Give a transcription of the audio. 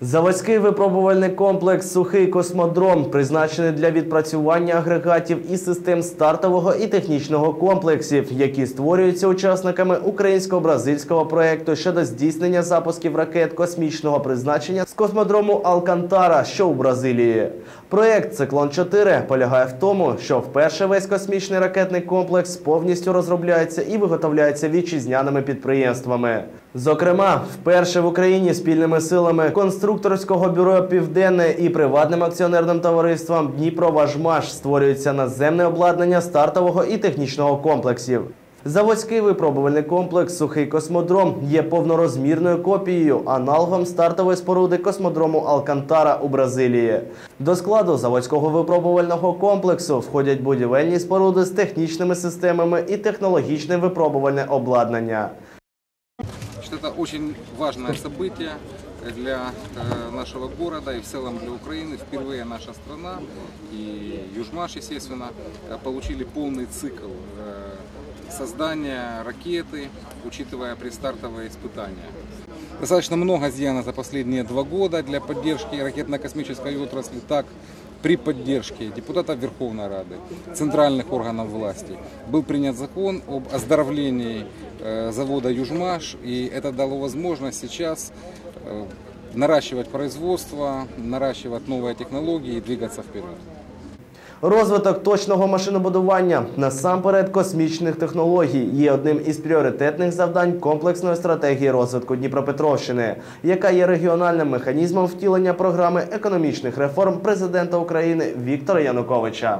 Заводський випробувальний комплекс Сухий космодром призначений для відпрацювання агрегатів і систем стартового і технічного комплексів, які створюються учасниками українсько-бразильського проекту щодо здійснення запусків ракет космічного призначення з космодрому Алкантара, що у Бразилії. Проект Циклон 4 полягає в тому, що вперше весь космічний ракетний комплекс повністю розробляється і виготовляється вітчизняними підприємствами. Зокрема, вперше в Україні спільними силами конструкторського бюро Південне і приватним акціонерним товариством Дніпроважмаш створюється наземне обладнання стартового і технічного комплексів. Заводський випробувальний комплекс Сухий космодром є повнорозмірною копією, аналогом стартової споруди космодрому Алкантара у Бразилії. До складу заводського випробувального комплексу входять будівельні споруди з технічними системами і технологічне випробувальне обладнання. Значит, это очень важное событие для э, нашего города и в целом для Украины. Впервые наша страна и Южмаш, естественно, э, получили полный цикл э, создания ракеты, учитывая предстартовые испытания. Достаточно много сделано за последние два года для поддержки ракетно-космической отрасли, так при поддержке депутатов Верховной Рады, центральных органов власти был принят закон об оздоровлении э, завода Южмаш, и это дало возможность сейчас э, наращивать производство, наращивать новые технологии и двигаться вперед. Розвиток точного машинобудування насамперед космічних технологій є одним із пріоритетних завдань комплексної стратегії розвитку Дніпропетровщини, яка є регіональним механізмом втілення програми економічних реформ президента України Віктора Януковича.